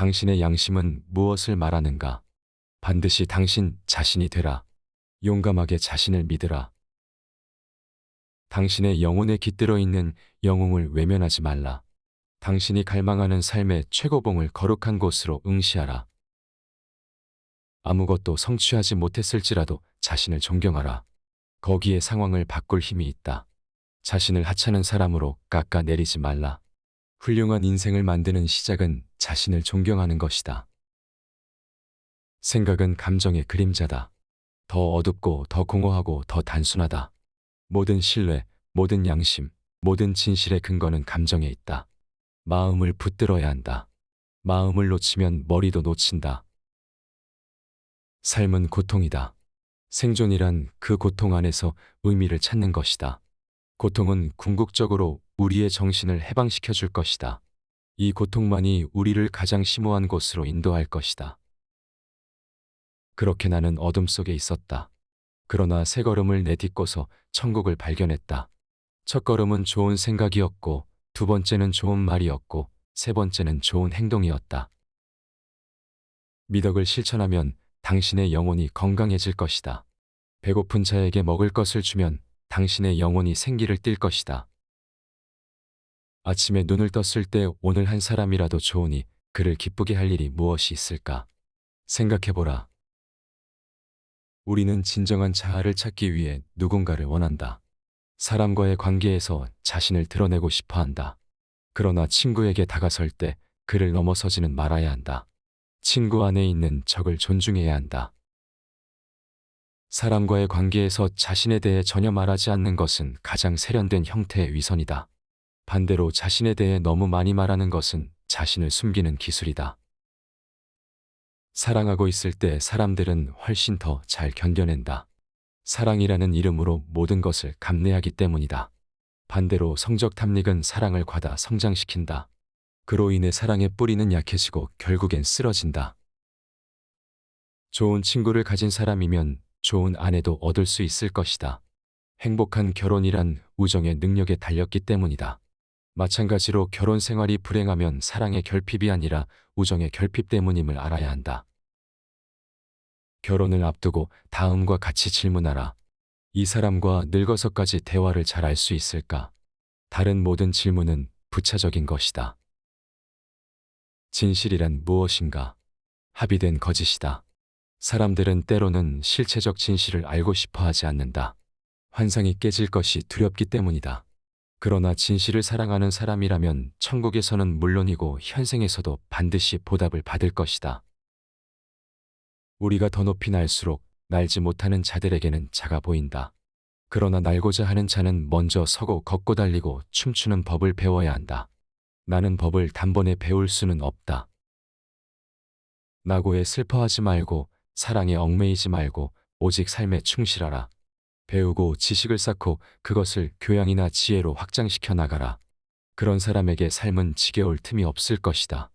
당신의 양심은 무엇을 말하는가? 반드시 당신 자신이 되라. 용감하게 자신을 믿으라. 당신의 영혼에 깃들어 있는 영웅을 외면하지 말라. 당신이 갈망하는 삶의 최고봉을 거룩한 곳으로 응시하라. 아무것도 성취하지 못했을지라도 자신을 존경하라. 거기에 상황을 바꿀 힘이 있다. 자신을 하찮은 사람으로 깎아내리지 말라. 훌륭한 인생을 만드는 시작은 자신을 존경하는 것이다. 생각은 감정의 그림자다. 더 어둡고 더 공허하고 더 단순하다. 모든 신뢰, 모든 양심, 모든 진실의 근거는 감정에 있다. 마음을 붙들어야 한다. 마음을 놓치면 머리도 놓친다. 삶은 고통이다. 생존이란 그 고통 안에서 의미를 찾는 것이다. 고통은 궁극적으로 우리의 정신을 해방시켜 줄 것이다. 이 고통만이 우리를 가장 심오한 곳으로 인도할 것이다. 그렇게 나는 어둠 속에 있었다. 그러나 세 걸음을 내딛고서 천국을 발견했다. 첫 걸음은 좋은 생각이었고, 두 번째는 좋은 말이었고, 세 번째는 좋은 행동이었다. 미덕을 실천하면 당신의 영혼이 건강해질 것이다. 배고픈 자에게 먹을 것을 주면 당신의 영혼이 생기를 띨 것이다. 아침에 눈을 떴을 때 오늘 한 사람이라도 좋으니 그를 기쁘게 할 일이 무엇이 있을까? 생각해보라. 우리는 진정한 자아를 찾기 위해 누군가를 원한다. 사람과의 관계에서 자신을 드러내고 싶어 한다. 그러나 친구에게 다가설 때 그를 넘어서지는 말아야 한다. 친구 안에 있는 적을 존중해야 한다. 사람과의 관계에서 자신에 대해 전혀 말하지 않는 것은 가장 세련된 형태의 위선이다. 반대로 자신에 대해 너무 많이 말하는 것은 자신을 숨기는 기술이다. 사랑하고 있을 때 사람들은 훨씬 더 잘 견뎌낸다. 사랑이라는 이름으로 모든 것을 감내하기 때문이다. 반대로 성적 탐닉은 사랑을 과다 성장시킨다. 그로 인해 사랑의 뿌리는 약해지고 결국엔 쓰러진다. 좋은 친구를 가진 사람이면 좋은 아내도 얻을 수 있을 것이다. 행복한 결혼이란 우정의 능력에 달렸기 때문이다. 마찬가지로 결혼 생활이 불행하면 사랑의 결핍이 아니라 우정의 결핍 때문임을 알아야 한다. 결혼을 앞두고 다음과 같이 질문하라. 이 사람과 늙어서까지 대화를 잘할수 있을까? 다른 모든 질문은 부차적인 것이다. 진실이란 무엇인가? 합의된 거짓이다. 사람들은 때로는 실체적 진실을 알고 싶어 하지 않는다. 환상이 깨질 것이 두렵기 때문이다. 그러나 진실을 사랑하는 사람이라면 천국에서는 물론이고 현생에서도 반드시 보답을 받을 것이다. 우리가 더 높이 날수록 날지 못하는 자들에게는 작아 보인다. 그러나 날고자 하는 자는 먼저 서고 걷고 달리고 춤추는 법을 배워야 한다. 나는 법을 단번에 배울 수는 없다. 나고에 슬퍼하지 말고 사랑에 얽매이지 말고 오직 삶에 충실하라. 배우고 지식을 쌓고 그것을 교양이나 지혜로 확장시켜 나가라. 그런 사람에게 삶은 지겨울 틈이 없을 것이다.